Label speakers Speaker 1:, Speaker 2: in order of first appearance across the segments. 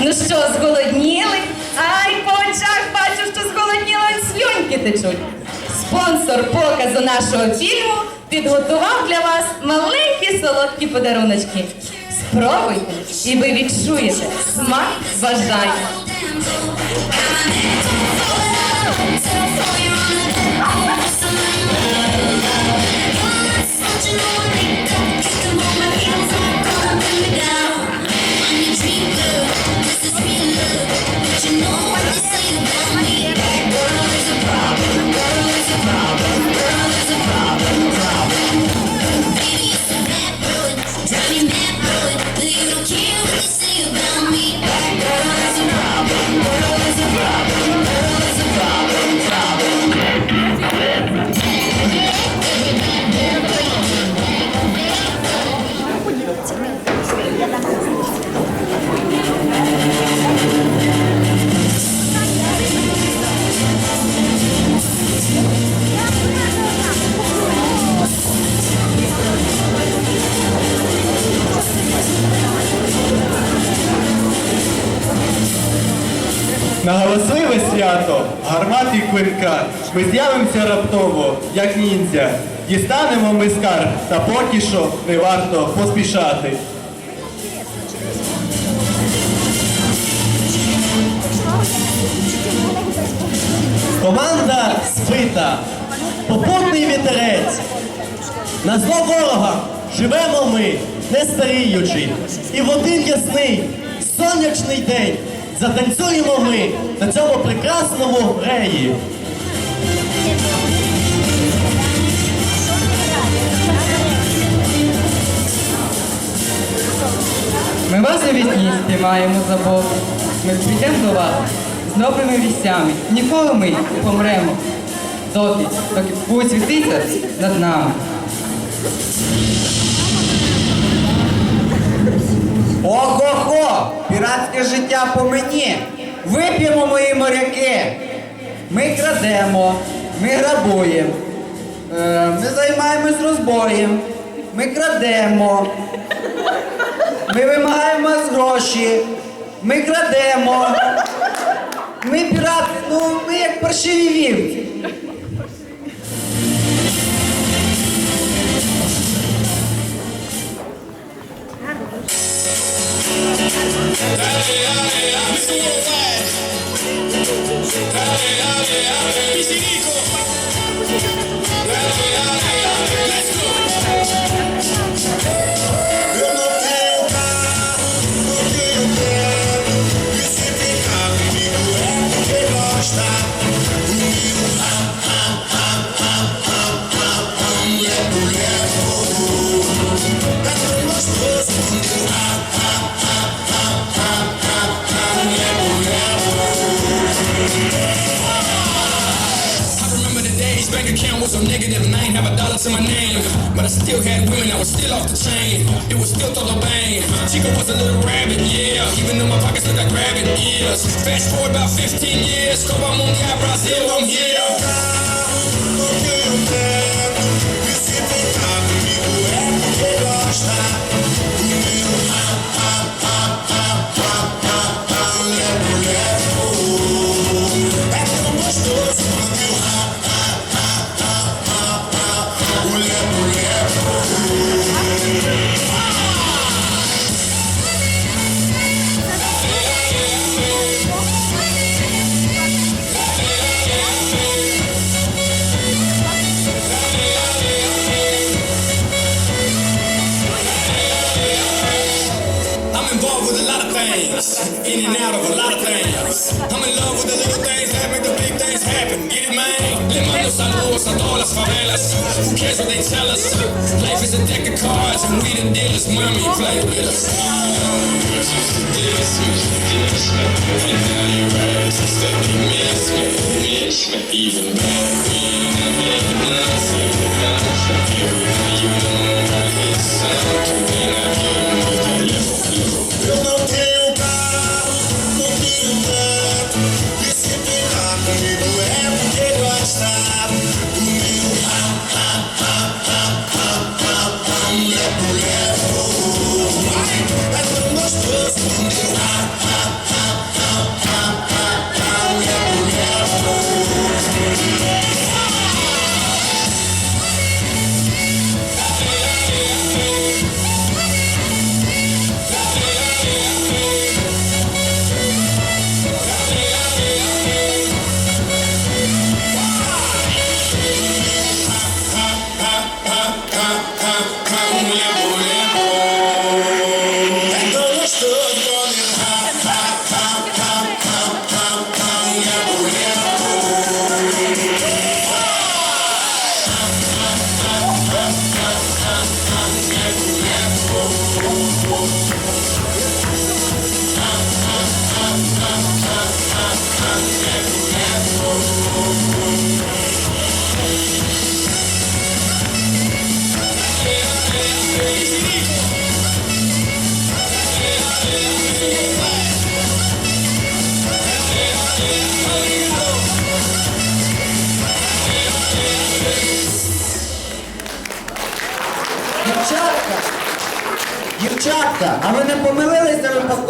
Speaker 1: Ну що, зголодніли? Ай, по очах бачу, що зголодніли слюньки течуть. Спонсор показу нашого фільму підготував для вас маленькі солодкі подаруночки. Спробуйте, і ви відчуєте смак бажання.
Speaker 2: Гармат ми з'явимося раптово, як ніндзя. Дістанемо ми скарб, та поки що не варто поспішати.
Speaker 3: Команда спита, попутний вітерець. На зло ворога живемо ми, не старіючи. І в один ясний сонячний день затанцюємо ми на цьому прекрасному реї.
Speaker 1: Ми вас у вісні спіймаємо за Бог. Ми прийдемо до вас з новими вістями. Ніколи ми не помремо. Доки, доки будуть світитися над нами.
Speaker 4: Ого-го! Піратське життя по мені! Вип'ємо мої моряки! Ми крадемо, ми грабуємо, е, ми займаємось розбоєм, ми крадемо, ми вимагаємо гроші, ми крадемо. Ми пірати, ну ми як паршиві вівці.
Speaker 5: But I still had women that was still off the chain. It was still todo bang. Chico was a little rabbit, yeah. Even though my pockets look like rabbit ears. Fast forward about 15 years, Copa Mundial Brazil, I'm here.
Speaker 6: não tenho teto E se ficar comigo é porque gosta
Speaker 5: Who cares what they tell us? Life is a deck of cards, and we the dealers. Mommy, play with us. Even back,
Speaker 6: we
Speaker 4: ain't nothing, nothing, nothing. Here we you.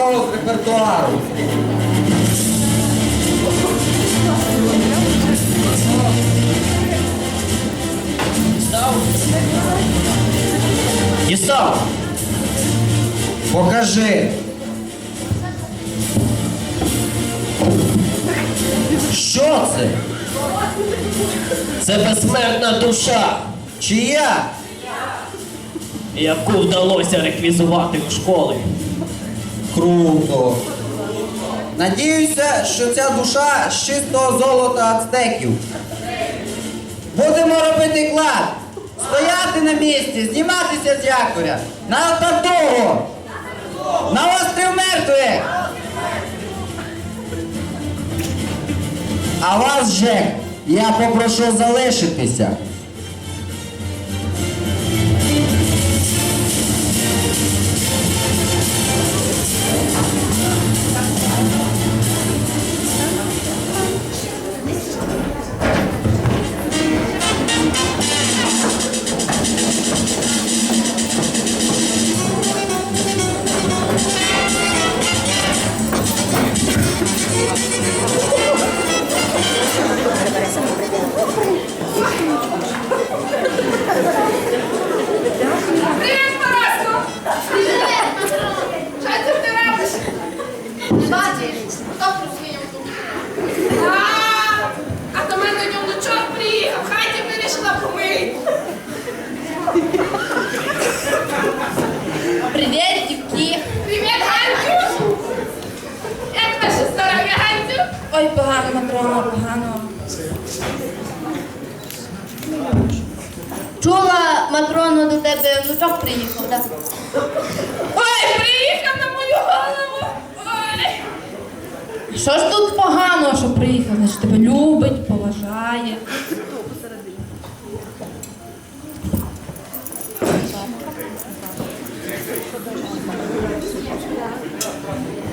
Speaker 4: З репертуару?
Speaker 3: Дістав!
Speaker 4: Покажи. Що це?
Speaker 3: Це безсмертна душа,
Speaker 4: Чия?
Speaker 3: яку вдалося реквізувати у школи.
Speaker 4: Круто. Надіюся, що ця душа з чистого золота ацтеків. Будемо робити клад. Стояти на місці, зніматися з якоря. На татугу. На острів мертвих. А вас, Жек, я попрошу залишитися.
Speaker 7: Приїхав,
Speaker 8: так?
Speaker 7: Ой, приїхав на мою голову! Ой!
Speaker 9: Що ж тут поганого, що приїхав? Значить, тебе любить, поважає.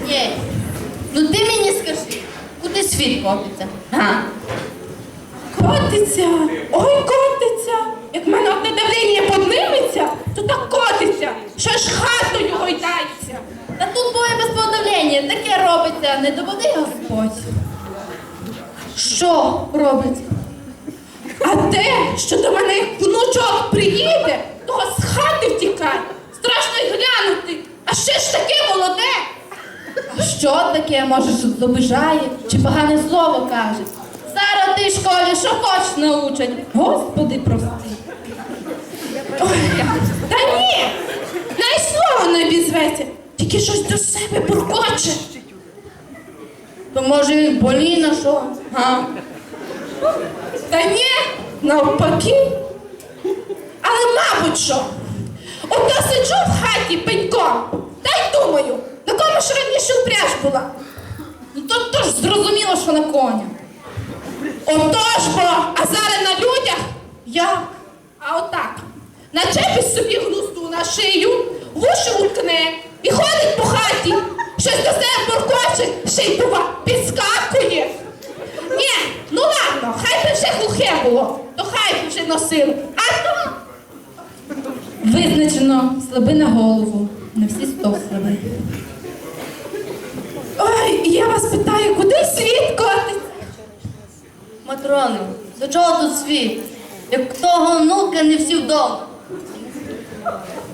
Speaker 8: Є. Ну ти мені скажи, куди світ котиться?
Speaker 9: А? Котиться! Ой, котиться! Як в мене одне давлення подниметься, то так котиться, що ж хатою гойдається.
Speaker 8: Та тут боє без подавлення, таке робиться, не доводи Господь.
Speaker 9: Що робить? А те, що до мене як внучок приїде, того з хати втікай. Страшно й глянути. А ще ж таке молоде. А що таке, може, що обижає чи погане слово каже?
Speaker 8: Зараз в школі що хочеш научать.
Speaker 9: Господи, прости. Та ні, най слово не обізветься, тільки щось до себе буркоче.
Speaker 8: То може він болі на що?
Speaker 9: А? Та ні, навпаки. Але, мабуть, що? Ото сиджу в хаті пеньком, та й думаю, на кому ж раніше упряж була? Ну то, то ж зрозуміло, що на коня. Отож бо, а зараз на людях як? А отак. Начепить собі гнузду на шию, вуші уткне і ходить по хаті. Щось до себе буркоче, ще й бува, підскакує. Ні, ну ладно, хай би вже глухе було, то хай би вже носили. А то визначено слаби на голову, на всі сто слаби. Ой, я вас питаю, куди світ котить?
Speaker 8: Матроно, до чого тут світ? Як того внука не всі вдома.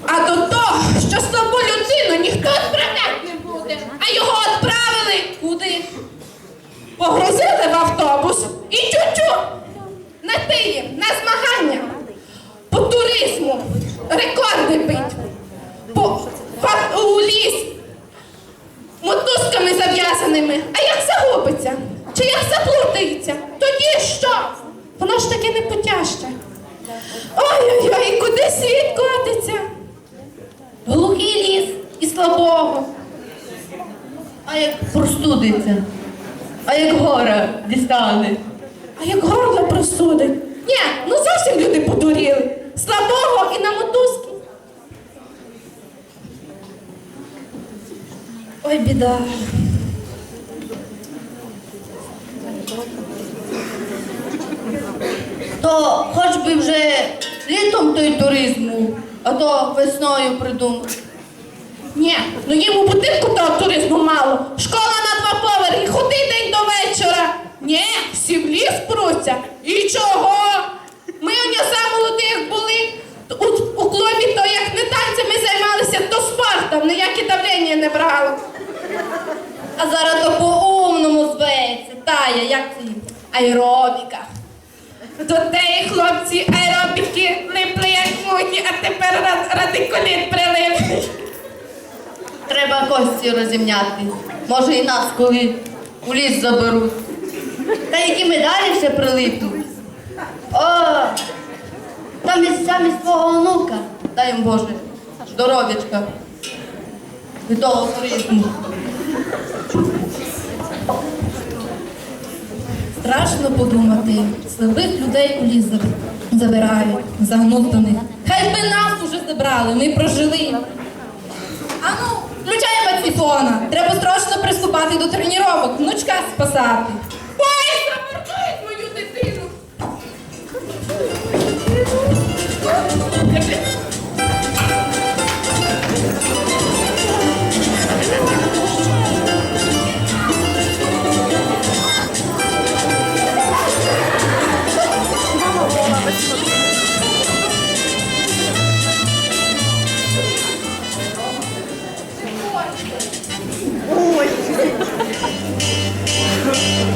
Speaker 9: А до того, що слабу людину ніхто відправляти не буде, а його відправили куди? Погрузили в автобус і тю-тю на тиї, на змагання по туризму, рекорди бить, по, по у ліс, мотузками зав'язаними. А як загубиться? Чи як заплутається? Тоді що? Воно ж таки не потяжче. Ой-ой-ой, куди світ котиться?
Speaker 8: Глухий ліс і слабого. А як простудиться? А як гора дістане?
Speaker 9: А як горло просудить? Ні, ну зовсім люди подуріли. Слабого і на мотузки. Ой, біда.
Speaker 8: То хоч би вже літом той туризм був. А то весною придумав.
Speaker 7: Ні, ну їм у будинку того туризму мало. Школа на два поверхи, ходи день до вечора. Ні, всі в ліс пруться. І чого? Ми у нього за молодих були. У, у клубі то як не танцями займалися, то спортом, ніяке давлення не брало.
Speaker 8: А зараз то по-умному зветься. Тая, як це?
Speaker 7: Аеробіка. До теї хлопці аеробіки липли як муті, а тепер рад- радикуліт прилип.
Speaker 8: Треба кості розімняти. Може і нас коли у ліс заберуть. Та які медалі ще прилипнуть. О, там із замість твого онука. Дай їм Боже, здоров'ячка. Від того туризму.
Speaker 9: Страшно подумати, слабих людей у ліс заб- забирають, загнутаних. Хай би нас уже забрали, ми прожили. Ану, ці фона. Треба страшно приступати до тренувань, внучка спасати.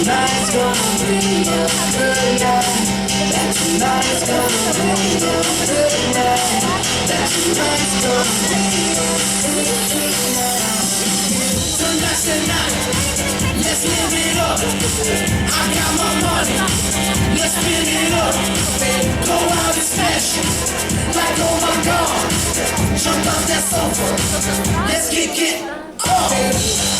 Speaker 10: Tonight's gonna be a good, night. That tonight's gonna be a good night. That tonight's gonna be a good night. Tonight's the night. Let's live it up. I got my money. Let's it up. Go and smash it. Like oh my god. Jump that sofa. Let's kick it off.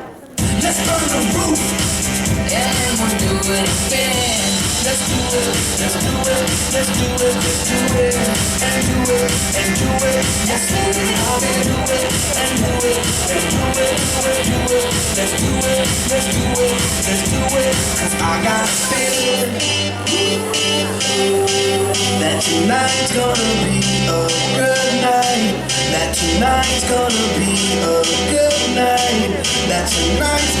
Speaker 10: Let's the roof. And we'll do it again. Let's do it. Let's do it. Let's do it. Let's do it. And do it. And do it. Let's do it. And do it. And do it. And do it. And do it. Let's do it. Let's do it. Let's do it. 'Cause I got a feeling that tonight's gonna be a good night. That tonight's gonna be a good night. That tonight's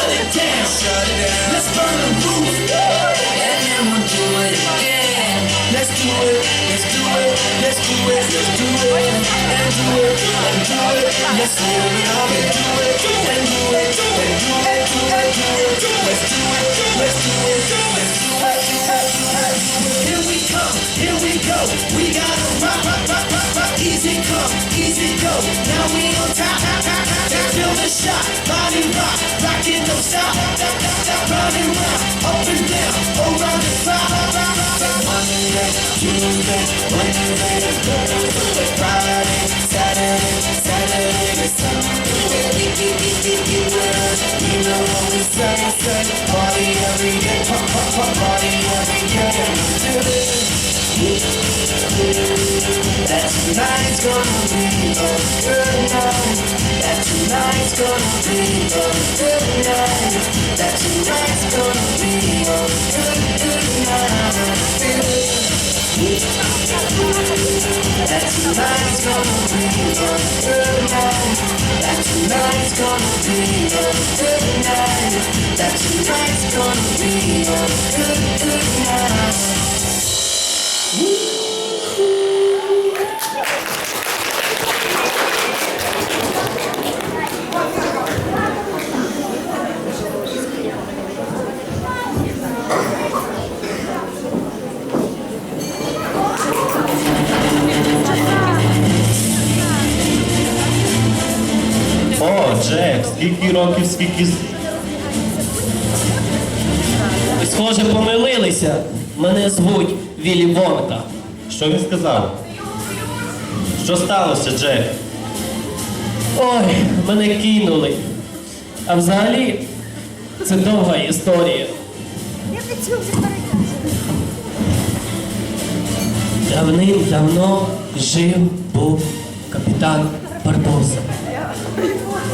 Speaker 10: shut it down. Shut it down. Let's burn the roof. And then we'll do it again. Let's do it. Let's do it. Let's do it. Let's do it. And do it. And do it. Let's live it up and do it. And do it. And do it. Do it. Do it. Let's do it. Let's do it. Let's do it. Here we come. Here we go. We gotta rock, rock. Easy come, easy go. Now we on top, top, top, top, top. Feel the shot, body rock, rock it, don't stop, stop, stop. Round and round, up and down, around the clock. Monday, Tuesday, Wednesday, Thursday, Friday, Saturday, Saturday, Sunday. know what we say, say, party every day, pa- pa- pa- party every day. That tonight's gonna be a good night. That tonight's gonna be a good night. That tonight's gonna be a good, good night. That tonight's gonna be a good night. That tonight's gonna be a good good night.
Speaker 3: Джек, скільки років, скільки.
Speaker 11: схоже, помилилися. Мене звуть Віллі Вонка.
Speaker 3: Що він сказав? Що сталося, Джек?
Speaker 11: Ой, мене кинули. А взагалі, це довга історія. Давним-давно жив був капітан Барбоса.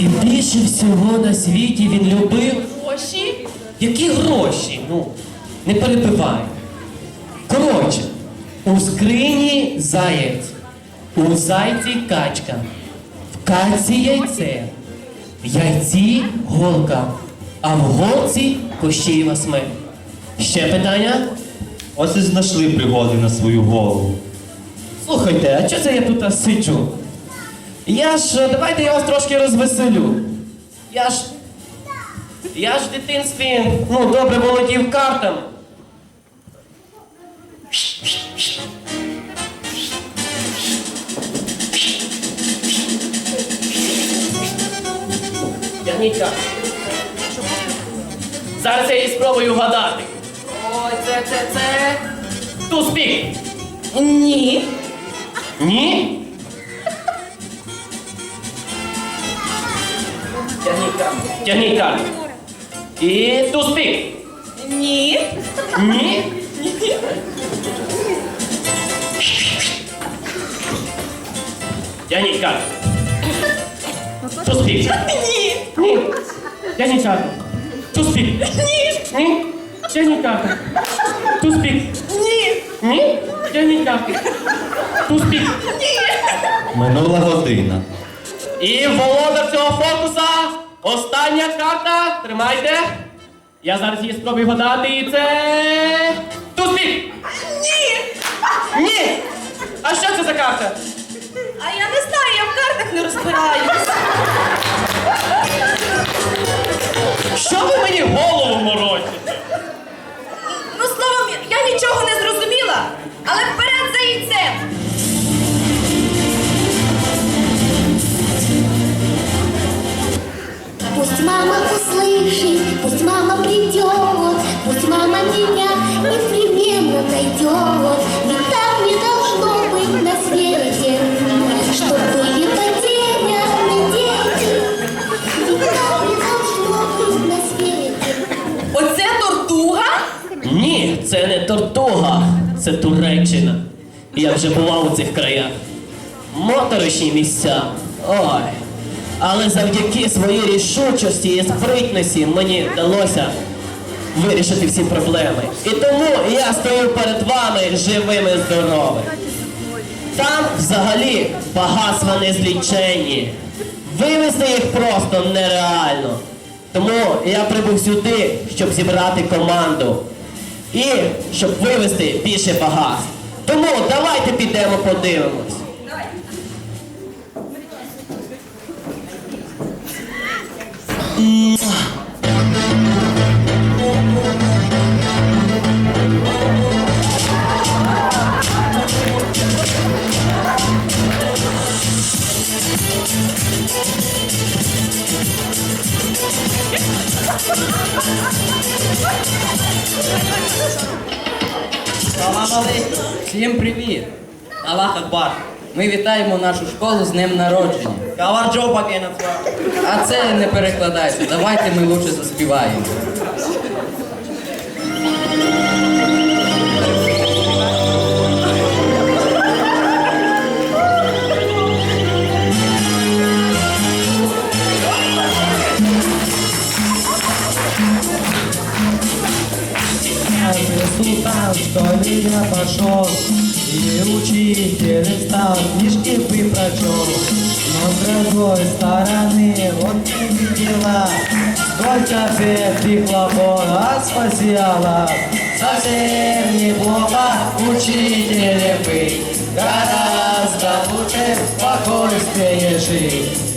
Speaker 11: І більше всього на світі він любив
Speaker 9: Гроші?
Speaker 11: Які гроші? Ну, не перебивай. Коротше, у скрині заєць, у зайці качка, в качці яйце, в яйці голка, а в голці кощієва смерть. Ще питання?
Speaker 3: Ось і знайшли пригоди на свою голову.
Speaker 11: Слухайте, а чого це я тут сиджу? Я ж, давайте я вас трошки розвеселю. Я ж. Я ж в дитинстві, ну, добре володів картами. Янічка. Зараз я її спробую вгадати. Ой, це, це, це. Туспік.
Speaker 9: Ні.
Speaker 11: Ні? Тягніть карту. Тягніть. І туспік.
Speaker 9: Ні.
Speaker 11: Ні? Тягніть карту. Туспік.
Speaker 9: Ні.
Speaker 11: Ні. Тягніть карту. Туспік.
Speaker 9: Ні.
Speaker 11: Ні. Тягніть карту. Туспік.
Speaker 9: Ні.
Speaker 11: Ні. Тягніть карту. Туспік.
Speaker 3: Минула година.
Speaker 11: І володар цього фокуса. Остання карта. Тримайте. Я зараз її спробую гадати, і це. Туспік!
Speaker 12: Пусть мама услышит, пусть мама придет, пусть мама меня непременно найдет. Ведь так не должно быть на свете, что были потеряны дети. Ведь так не должно быть на свете.
Speaker 9: Оце тортуга?
Speaker 11: Ні, це не Тортуга, це Туреччина. Я вже бував у цих краях. Моторошні місця. Ой. Але завдяки своїй рішучості і спритності мені вдалося вирішити всі проблеми. І тому я стою перед вами живим і здоровим. Там взагалі багатства незліченні. Вивезти їх просто нереально. Тому я прибув сюди, щоб зібрати команду. І щоб вивезти більше багатств. Тому давайте підемо подивимось.
Speaker 4: Салам алейкум. Всім привіт. Аллах Акбар.
Speaker 13: Ми вітаємо нашу школу з днем народження.
Speaker 3: Каварджо кинуться.
Speaker 13: А це не перекладається. Давайте ми лучше заспіваємо.
Speaker 3: Меня пошел, и учитель стал, книжки бы прочел. Но с другой стороны, вот ты видела, сколько бед хлопот, а. Совсем неплохо учителем быть, гораздо лучше в спокойствии жить.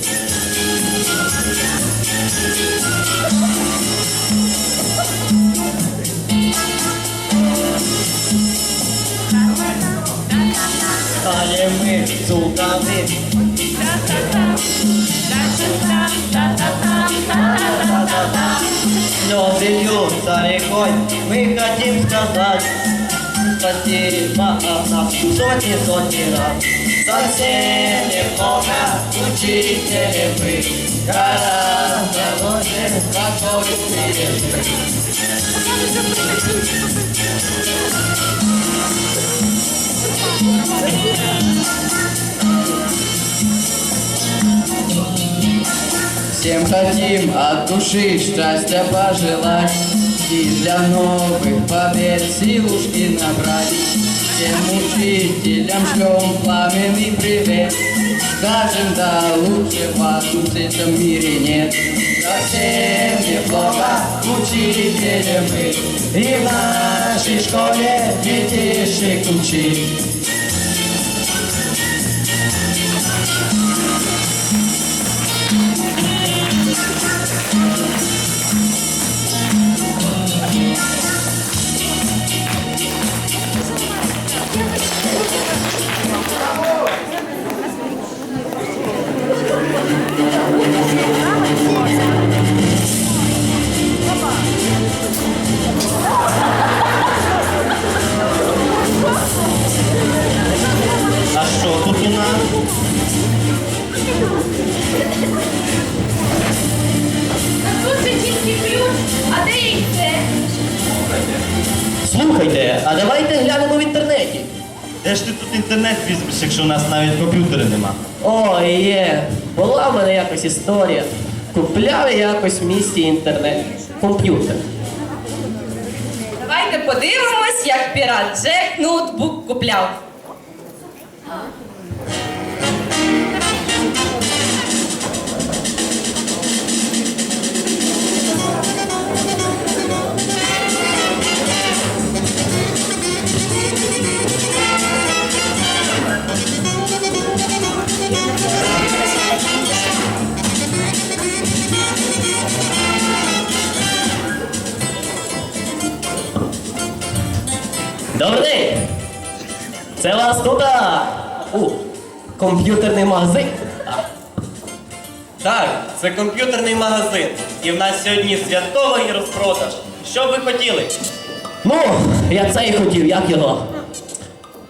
Speaker 3: Станем мы султаны. Слезы льются рекой, мы хотим сказать Спасибо от нас сотни, сотни раз Совсем неплохо учителем вы Гораздо лучше, какой пережить
Speaker 13: Всем хотим от души счастья пожелать И для новых побед силушки набрать. Всем учителям шлем пламенный привет. Скажем, да лучше вас в этом мире нет. Совсем неплохо учителем мы. И в нашей школе детишек учить
Speaker 11: Слухайте, а давайте глянемо в інтернеті.
Speaker 3: Де ж ти тут інтернет візьмеш, якщо у нас навіть комп'ютера нема?
Speaker 11: Ой, є. Була в мене якось історія. Купляв я якось в місті інтернет. Комп'ютер.
Speaker 14: Давайте подивимось, як пірат Джек ноутбук купляв.
Speaker 11: Це вас тут у, комп'ютерний магазин.
Speaker 3: Так, це комп'ютерний магазин. І в нас сьогодні святковий розпродаж. Що ви хотіли?
Speaker 11: Ну, я це і хотів, як його?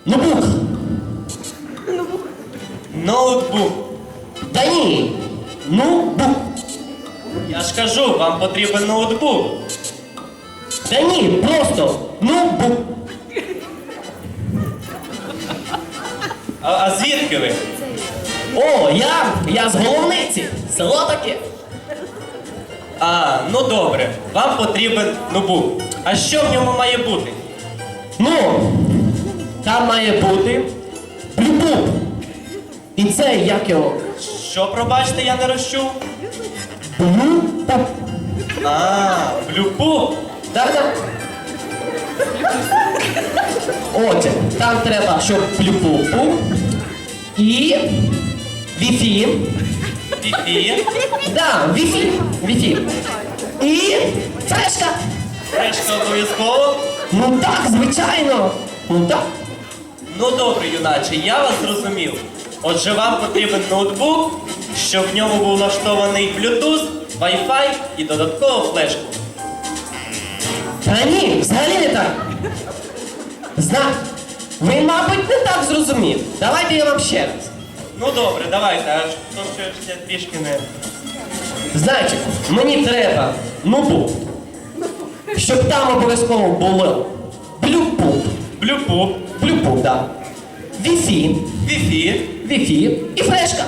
Speaker 11: Ноутбук.
Speaker 3: Ноутбук.
Speaker 11: Та ні. Ноутбук.
Speaker 3: Я ж кажу, вам потрібен ноутбук.
Speaker 11: Та ні, просто ноутбук.
Speaker 3: А, а звідки ви?
Speaker 11: О, я, я з головниці. Село таке.
Speaker 3: А, ну добре, вам потрібен ноутбук. А що в ньому має бути?
Speaker 11: Ну, там має бути блюбук. І це як його?
Speaker 3: Що, пробачте, я не розчув?
Speaker 11: Блюбук.
Speaker 3: А, блюпук.
Speaker 11: Так, так. Отже, там треба, щоб був і Wi-Fi.
Speaker 3: Фіфі.
Speaker 11: Да, Wi-Fi. Wi-Fi. І флешка.
Speaker 3: Решка обов'язково.
Speaker 11: Ну так, звичайно. Ну так.
Speaker 3: Ну добре, юначе, я вас зрозумів. Отже, вам потрібен ноутбук, щоб в ньому був влаштований Bluetooth, Wi-Fi і додатково флешку.
Speaker 11: Та ні, взагалі не так. Зна... Ви, мабуть, не так зрозумів. Давайте я вам ще раз.
Speaker 3: Ну добре, давайте, аж то що ще трішки не.
Speaker 11: Значить, мені треба нубу, щоб там обов'язково було блюпуп.
Speaker 3: Блюпуп,
Speaker 11: Блюпуп, да. Віфі,
Speaker 3: віфі
Speaker 11: віфі і флешка.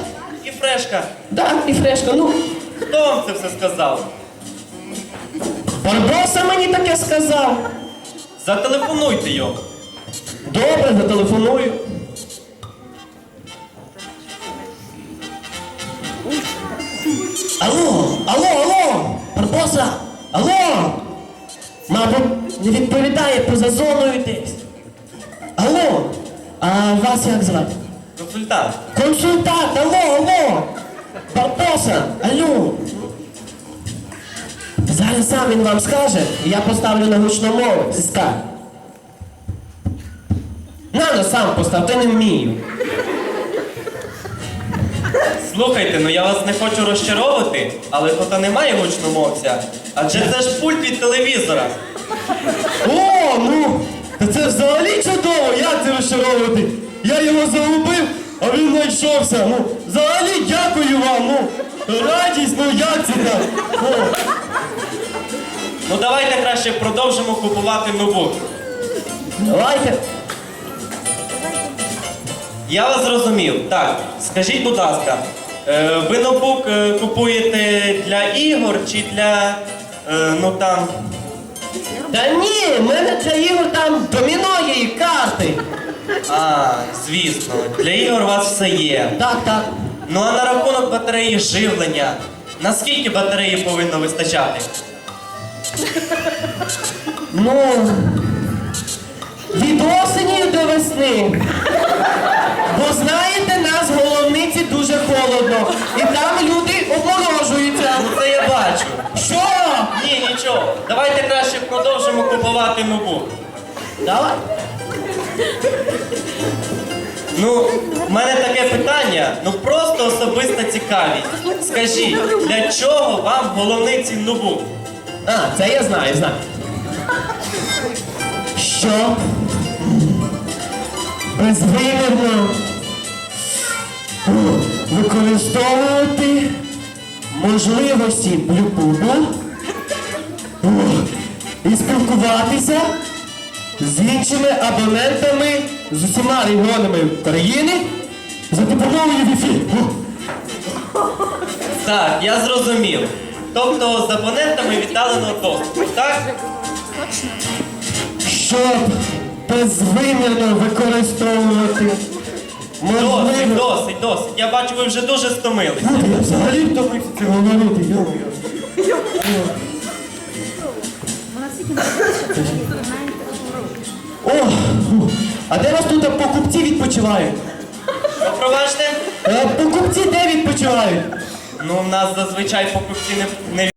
Speaker 3: і фрешка.
Speaker 11: Да, і флешка. Ну,
Speaker 3: Хто вам це все сказав?
Speaker 11: Барбоса мені таке сказав.
Speaker 3: Зателефонуйте йому.
Speaker 11: Добре, зателефоную. Алло, алло, алло, Барбоса, алло. Мабуть, не відповідає поза зоною десь. Алло, а вас як звати?
Speaker 3: Консультант.
Speaker 11: Консультант, алло, алло! Барбоса, алло! Зараз сам він вам скаже, і я поставлю на гучну мову, сестра. Надо сам постав, ти не вмію.
Speaker 3: Слухайте, ну я вас не хочу розчаровувати, але тут немає гучномовця. Адже це ж пульт від телевізора.
Speaker 2: О, ну! Та це взагалі чудово, як це розчаровувати? Я його загубив, а він знайшовся. Ну, взагалі дякую вам. Ну, радість, ну як це так? О.
Speaker 3: Ну давайте краще продовжимо купувати ноутбук.
Speaker 11: Давайте.
Speaker 3: Я вас зрозумів. Так, скажіть, будь ласка, е, ви ноутбук е, купуєте для ігор чи для. е, ну там.
Speaker 11: Та ні, в мене для ігор там доміно є і карти.
Speaker 3: А, звісно, для ігор у вас все є.
Speaker 11: Так, так.
Speaker 3: Ну а на рахунок батареї живлення, наскільки батареї повинно вистачати?
Speaker 11: Ну. Від осені до весни. Бо знаєте, нас в головниці дуже холодно. І там люди обморожуються.
Speaker 3: Це я бачу.
Speaker 11: Що?
Speaker 3: Ні, нічого. Давайте краще продовжимо купувати ноутбук.
Speaker 11: Давай.
Speaker 3: Ну, в мене таке питання, ну просто особиста цікавість. Скажіть, для чого вам в головниці ноутбук?
Speaker 11: А, це я знаю, знаю. Що? Безвимірно використовувати можливості блюпубу і спілкуватися з іншими абонентами з усіма регіонами країни за допомогою Wi-Fi.
Speaker 3: Так, я зрозумів. Тобто з абонентами віддаленого доступу, так?
Speaker 11: Щоб безвимірно використовувати
Speaker 3: Досить,
Speaker 11: можливо.
Speaker 3: досить, досить. Я бачу, ви вже дуже стомилися.
Speaker 2: Я взагалі втомився це говорити, йо-моє.
Speaker 11: О, а де вас тут покупці відпочивають?
Speaker 3: Ну, пробачте?
Speaker 11: Е, Покупці де відпочивають?
Speaker 3: Ну, в нас зазвичай покупці не, не